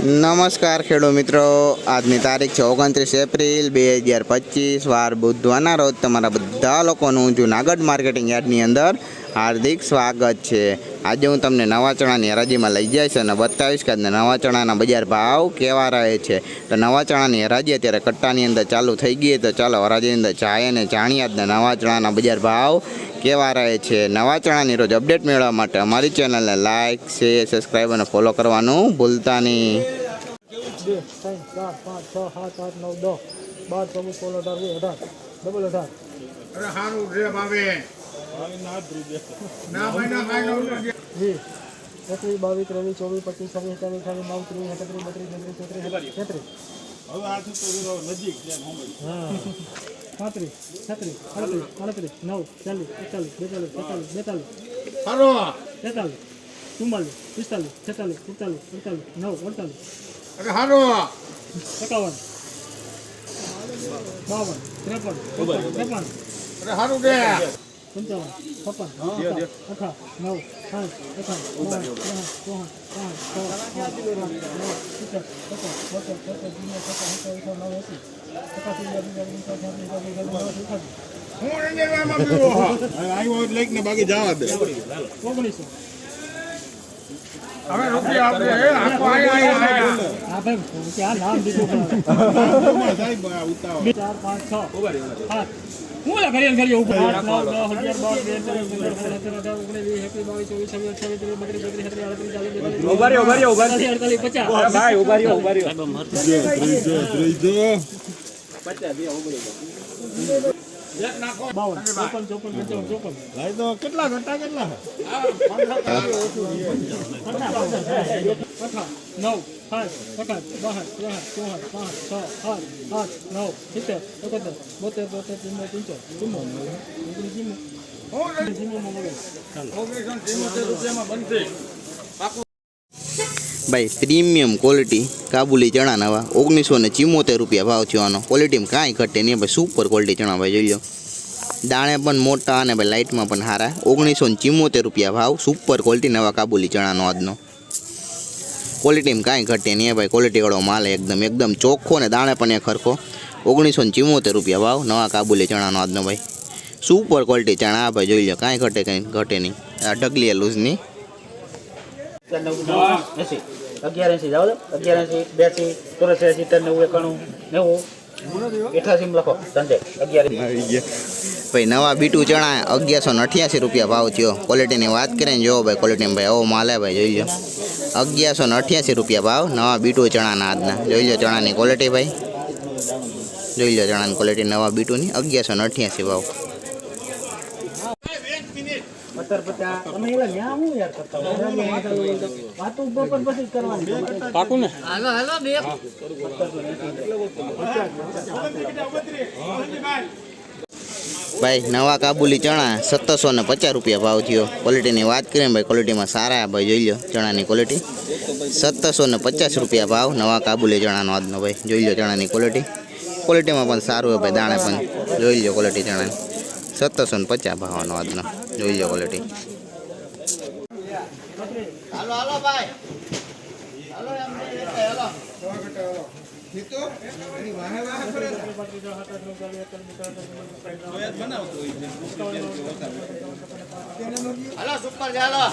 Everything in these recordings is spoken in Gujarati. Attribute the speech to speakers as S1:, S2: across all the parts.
S1: નમસ્કાર ખેડૂત મિત્રો. આજની તારીખ છે ઓગણત્રીસ એપ્રિલ બે હજાર પચીસ. વાર બુધવારના રોજ તમારા બધા લોકોનું જુનાગઢ માર્કેટિંગ યાર્ડની અંદર હાર્દિક સ્વાગત છે. આજે હું તમને નવા ચણાની હરાજીમાં લઈ જઈશ અને બતાવીશ કે નવા ચણાના બજાર ભાવ કેવા રહે છે. તો નવા ચણાની હરાજી અત્યારે કટ્ટાની અંદર ચાલુ થઈ ગઈ તો ચાલો હરાજીની અંદર જાય અને જાણીએ આજના નવા ચણાના બજાર ભાવ કેવા રહે છે. નવા ચણાની રોજ અપડેટ મેળવવા માટે અમારી ચેનલને લાઇક શેર સબસ્ક્રાઈબ અને ફોલો કરવાનું ભૂલતા નહીં.
S2: બે ત્રણ ચાર પાંચ છ સાત આઠ નવ દસ. બાર ચૌદ સોળ અઢાર અઢાર. ડબલ અઢાર.
S3: અરે સારું રે ભાવે
S2: એકવીસ બાવીસ, ત્રેવીસ, ચોવીસ, પચીસ, છવ્વીસ સત્તાવીસ અઠાવીસ નવ ત્રીસ એકત્રીસ, બત્રીસ તેત્રીસ ચોત્રીસ તેત્રીસ. હા પાંત્રીસ, છત્રીસ, અડત્રીસ આડત્રીસ નવ, ચાલીસ, એકતાલીસ, બેતાલીસ તેતાલીસ બેતાલીસ. તેતાલીસ, ચુમ્માલીસ, પિસ્તાલીસ, છેતાલીસ, સુડતાલીસ અડતાલીસ નવ, અડતાલીસ. એકાવન. બાવન, ત્રેપન ત્રેપન.
S3: રે
S2: પંચાવન છપ્પન અઠા નવ સાઠ અઠાવન ચોહન પાંચ છ નવ સિત્તેર પચાસ બોતેર તોતેર જૂનિયર પચાસ એસી એકસો નવ એસી એકાસી
S3: હું રંજનમાં પીવો
S2: ઓગણીસો
S3: હવે રૂપિયા આપો એ આખો આયા આયા આયા.
S2: હા ભાઈ ક્યાં નામ દીધું બે ચાર પાંચ ઓબર સાત હું લા ઘડિયાળ ઘડિયાળ ઉપર આઠ નવ દસ અગિયાર બાર તેર ચૌદ પંદર સોળ સત્તર અઢાર ઓગણીસ વીસ એકવીસ બાવીસ ચોવીસ છવ્વીસ અઠ્યાવીસ ત્રીસ બત્રીસ તેત્રીસ છત્રીસ આડત્રીસ ચાલીસ બેતાલીસ ઊભા રહ્યો ઊભા રહ્યો. ઊભા અડતાલીસ પચાસ બાવન ચોપન ચોપન પંચાવન ચોપન
S3: કેટલા ઘટા કેટલા
S2: અઠા નવ સાત અઠાર બાર તેર ચોહન પાંચ છ સાત આઠ નવ સિત્તેર એકોતેર બોતેર બોતેર ચુમ્મો પંચો ચુમ્મો ઓગણીસ ચુમ્મો
S3: હું
S2: ચુમ્મોમાં મગજ
S3: ઓગણીસો ચુમ્મોતેર રૂપિયામાં બનશે
S1: ભાઈ પ્રીમિયમ ક્વોલિટી કાબુલી ચણા નવા. ઓગણીસો ને ચિમ્મોતેર રૂપિયા ભાવ થયો આનો. ક્વોલિટીમાં કાંઈ ઘટે નહીં, ભાઈ સુપર ક્વોલિટી ચણા, ભાઈ, જોઈ લો. દાણે પણ મોટા અને ભાઈ લાઇટમાં પણ સારા ઓગણીસો ને ચિમ્મોતેર રૂપિયા ભાવ સુપર ક્વોલિટી નવા કાબુલી ચણાનો આજનો. ક્વોલિટીમાં કાંઈ ઘટે નહીં, ભાઈ ક્વોલિટીવાળો માલ એકદમ એકદમ ચોખ્ખો ને દાણે પણ એ ખરખો ઓગણીસો ને ચિમોતેર રૂપિયા ભાવ, નવા કાબુલી ચણાનો આજનો, ભાઈ. સુપર ક્વોલિટી ચણા, ભાઈ, જોઈ લો, કાંઈ ઘટે, કંઈ ઘટે નહીં. આ ઢગલી લૂઝની.
S4: નેવું.
S1: બીટું ચણા અગિયારસો અઠ્યાસી રૂપિયા ભાવ થયો. ક્વોલિટીની વાત કરીને જોવો ભાઈ ક્વોલિટીમાં ભાઈ, આવો માલે ભાઈ, જોઈ લો. અગિયારસો ને અઠ્યાસી રૂપિયા ભાવ નવા બીટું ચણાના આજના. જોઈ લો ચણાની ક્વોલિટી ભાઈ. જોઈ લો ચણાની ક્વોલિટી નવા બીટુંની અગિયારસો ને અઠ્યાસી ભાવ. ભાઈ નવા કાબુલી ચણા સત્તરસો ને પચાસ રૂપિયા ભાવ થયો. ક્વોલિટીની વાત કરીએ ભાઈ ક્વોલિટીમાં સારા ભાઈ જોઈ લો ચણાની ક્વોલિટી સત્તરસો ને પચાસ રૂપિયા ભાવ નવા કાબુલી ચણાનો આજનો ભાઈ. જોઈ લો ચણાની ક્વોલિટી ક્વોલિટીમાં પણ સારું હોય ભાઈ દાણે પણ. જોઈ લો ક્વોલિટી ચણાની. સત્તરસો ને પચાસ ભાવવાનો આજનો. જોઈ લો ક્વોલિટી
S3: હાલો સુપર ચાલો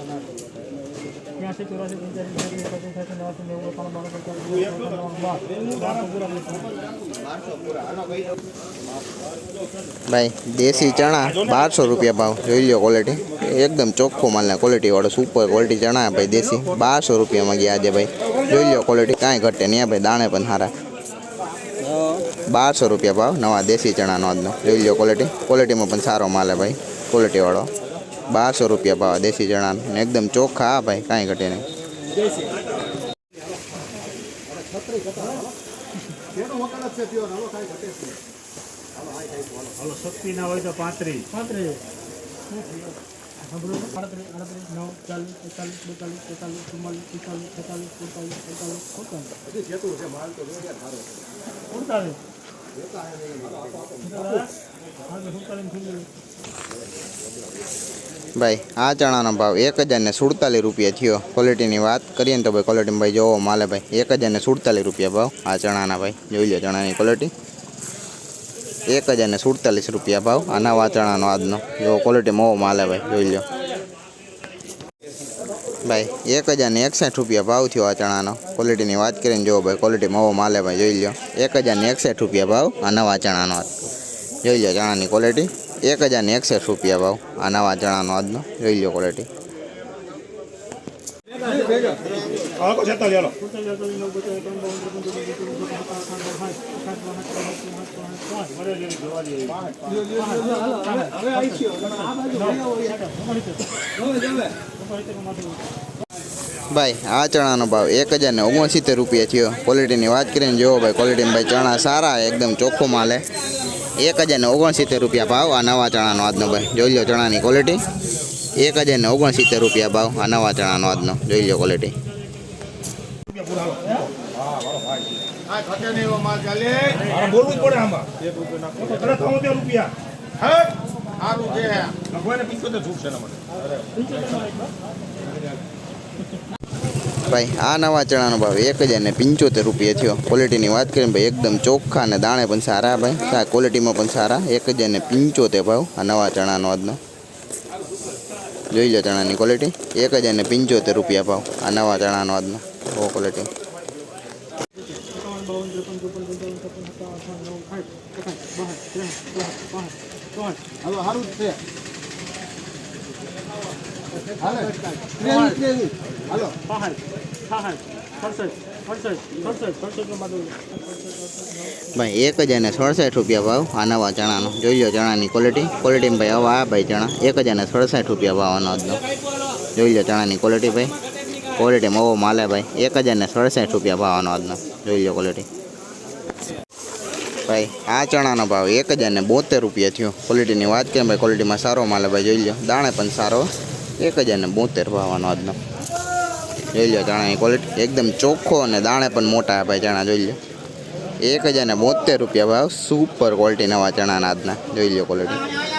S3: ચાલો
S2: ત્યાંસી ચોરાસી પંચ્યાસી છ્યાસી એકત્રીસ સાસી નવાસી નેવું એકાણું બાણું પચાસ બારસો પૂરા
S1: ભાઈ દેશી ચણા બારસો રૂપિયા ભાવ જોઈ લો ક્વોલિટી એકદમ ચોખ્ખો માલના ક્વોલિટીવાળો સુપર ક્વોલિટી ચણા ભાઈ, દેશી. બારસો રૂપિયામાં ગયા આજે ભાઈ. જોઈ લો ક્વોલિટી કાંઈ ઘટે નહીં આ ભાઈ, દાણે પણ સારા બારસો રૂપિયા ભાવ નવા દેશી ચણાનો આજનો. જોઈ લો ક્વોલિટી ક્વોલિટીમાં પણ સારો માલ હે ભાઈ ક્વોલિટીવાળો બારસો રૂપિયા ભાવ દેશી ચણાનો ને એકદમ ચોખ્ખા હા ભાઈ કાંઈ ઘટે નહીં ભાઈ, આ ચણાનો ભાવ એક હજાર ને સુડતાલીસ રૂપિયા થયો. ક્વોલિટીની વાત કરીએ ને તો ભાઈ ક્વોલિટીમાં ભાઈ જોવો માલે ભાઈ. એક હજાર ને સુડતાલીસ રૂપિયા ભાવ આ ચણાના ભાઈ. જોઈ લો ચણાની ક્વોલિટી એક હજાર ને સુડતાલીસ રૂપિયા ભાવ. આ નવા ચણાનો આજનો. જો ક્વોલિટી મોવો માલે ભાઈ. જોઈ લો. ભાઈ, એક હજાર ને એકસઠ રૂપિયા ભાવ થયો આ ચણાનો. ક્વોલિટીની વાત કરીને જો ભાઈ ક્વોલિટી મોવો માલે ભાઈ, જોઈ લો એક હજાર ને એકસઠ રૂપિયા ભાવ આ નવા ચણાનો આજ. જોઈ લો ચણાની ક્વોલિટી એક હજાર ને એકસઠ રૂપિયા ભાવ આ નવા ચણાનો આજનો. જોઈ લો ક્વોલિટી
S2: સુડતાલીસ અડતાલીસ
S1: ભાઈ, આ ચણાનો ભાવ એક હજાર ને ઓગણસિત્તેર રૂપિયા થયો. ક્વોલિટીની વાત કરીને જોવો ભાઈ ક્વોલિટીમાં ભાઈ ચણા સારા, એકદમ ચોખ્ખો માલે એક હજાર ને ઓગણસિત્તેર રૂપિયા ભાવ, આ નવા ચણાનો આજનો ભાઈ. જોઈ લો ચણાની ક્વોલિટી એક હજાર ને ઓગણસિત્તેર રૂપિયા ભાવ, આ નવા ચણાનો આજનો. જોઈ લો ક્વોલિટી
S5: બોલવું પડે આમાં. રૂપિયા
S3: સારું છે.
S5: ભગવાને પિંચોતેર છૂટ છે
S1: ભાઈ આ નવા ચણાનો ભાવ એક હજાર ને પંચોતેર રૂપિયા થયો. ક્વોલિટીની વાત કરીને ભાઈ એકદમ ચોખ્ખા અને દાણે પણ સારા ભાઈ. સા ક્વોલિટીમાં પણ સારા. એક હજાર ને પંચોતેર ભાવ આ નવા ચણાનો આજનો. જોઈ લો ચણાની ક્વોલિટી એક હજાર ને પંચોતેર રૂપિયા ભાવ આ નવા ચણાનો આજનો. બહુ ક્વોલિટી
S2: એકાવન બાવન ત્રેપન ચોપન પંચાવન છપ્પન સત્તાવન અઠાવન નવ સાઠ એકાવન બાસઠ ત્રેસઠ ચોસઠ
S3: હવે સારું જ છે. હાલો.
S1: ભાઈ એક હજાર ને સડસઠ રૂપિયા ભાવ આ નવા ચણાનો. જોઈ લો ચણાની ક્વોલિટી ક્વોલિટી ભાઈ હવે આ ભાઈ ચણા. એક હજાર ને સડસઠ રૂપિયા ભાવ આનો આજનો. જોઈ લો ચણાની ક્વોલિટી ભાઈ. ક્વોલિટી મવો માલે ભાઈ. એક હજાર ને સડસઠ રૂપિયા ભાવ આનો આજનો. જોઈ લો ક્વોલિટી ભાઈ, આ ચણાનો ભાવ એક હજાર ને બોતેર રૂપિયા થયો. ક્વોલિટીની વાત કરીએ ભાઈ ક્વોલિટીમાં સારો માલે ભાઈ, જોઈ લો દાણે પણ સારો. એક હજાર ને બોતેર ભાવવાનો આજનો. જોઈ લો ચણાની ક્વોલિટી એકદમ ચોખ્ખો અને દાણે પણ મોટા ભાઈ ચણા, જોઈ લો એક હજાર ને બોતેર રૂપિયા ભાવ સુપર ક્વોલિટી નવા ચણાના આજના. જોઈ લો ક્વોલિટી